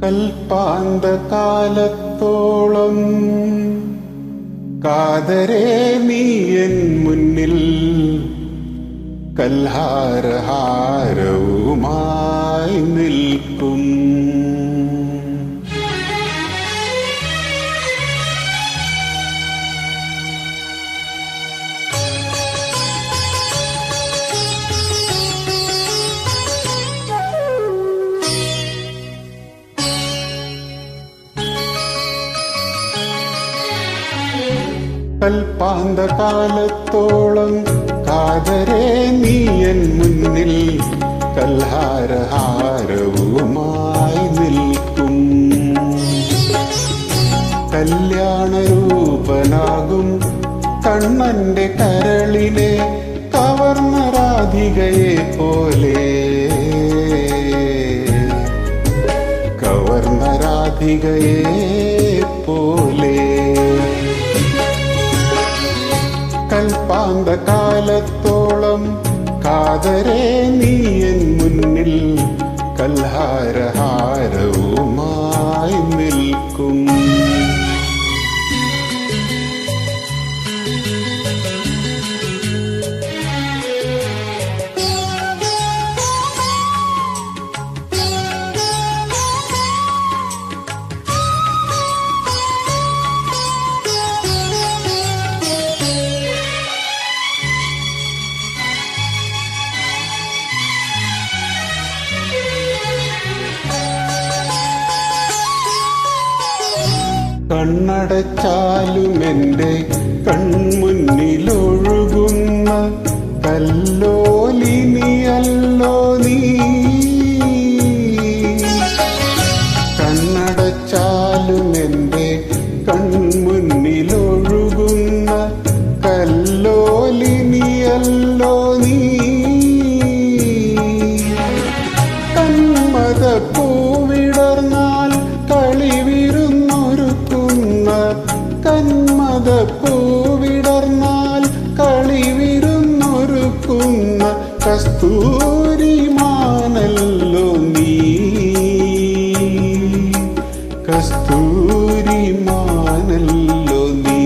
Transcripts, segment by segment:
കൽപ്പാന്ത കാലത്തോളം നീ എൻ മുന്നിൽ കൽഹാരഹാരവുമായി നിൽക്കും കൽപ്പാന്ത കാലത്തോളം നീ നീയൻ മുന്നിൽ കൽഹാരഹാരവുമായി നിൽക്കും. കല്യാണരൂപനാകും കണ്ണന്റെ കരളിലെ കവർന്ന രാധികയെ പോലെ. കവർന്ന കൽഹാരഹാരവുമായി നിൽക്കും കണ്ണടച്ചാലും എന്റെ കൺമുന്നിലൊഴുകുന്ന കല്ലോലിനിയല്ലോ നീ. കണ്ണടച്ചാലും എന്റെ കൺമുന്നിലൊഴുകുന്ന കല്ലോലിനിയല്ലോ നീ. പൂവിടർന്നാൽ കളിവിരുന്നൊരുക്കുന്ന കസ്തൂരിമാനല്ലോ നീ. കസ്തൂരിമാനല്ലോ നീ.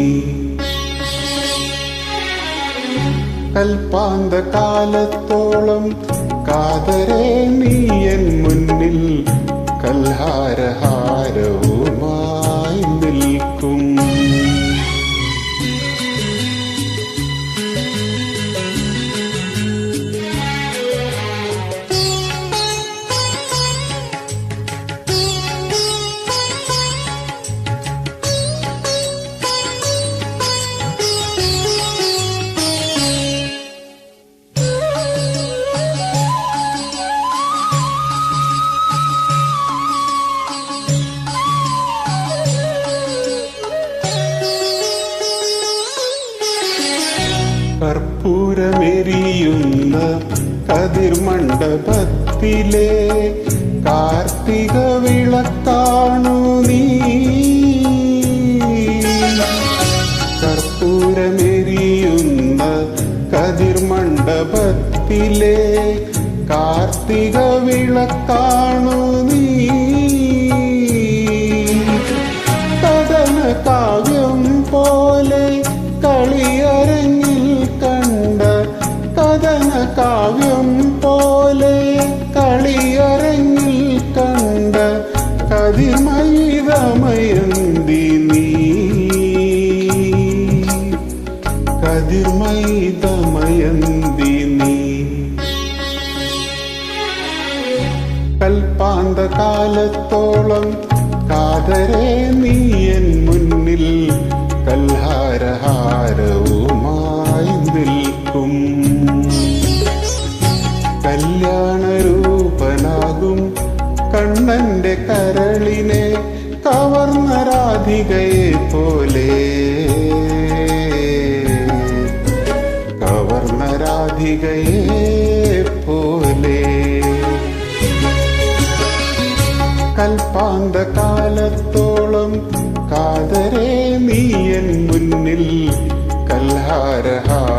കൽപ്പാന്ത കാലത്തോളം കാതരേ എൻ മുന്നിൽ കൽഹാരഹാരവുമായി കതിർമണ്ഡപത്തിലെ കാർത്തിക വിളക്കാണു നീ. കർപ്പൂരമെരിയുന്ന കതിർമണ്ഡപത്തിലെ കാർത്തിക വിളക്കാണു നീ. കാവ്യം പോലെ കളിയരങ്ങിൽ കണ്ട കതിർമൈതമയന്തി നീ. കതിർമൈതമയന്തി നീ. കൽപ്പാന്ത കാലത്തോളം കാതരേ നീയൻ മുന്നിൽ കൽഹാരഹാരവുമായി നിൽക്കും. രാധികയെ പോലെ കവർന്ന രാധികയെ പോലെ കൽപ്പാന്ത കാലത്തോളം കാതരേ നീയൻ മുന്നിൽ കൽഹാരഹാരവും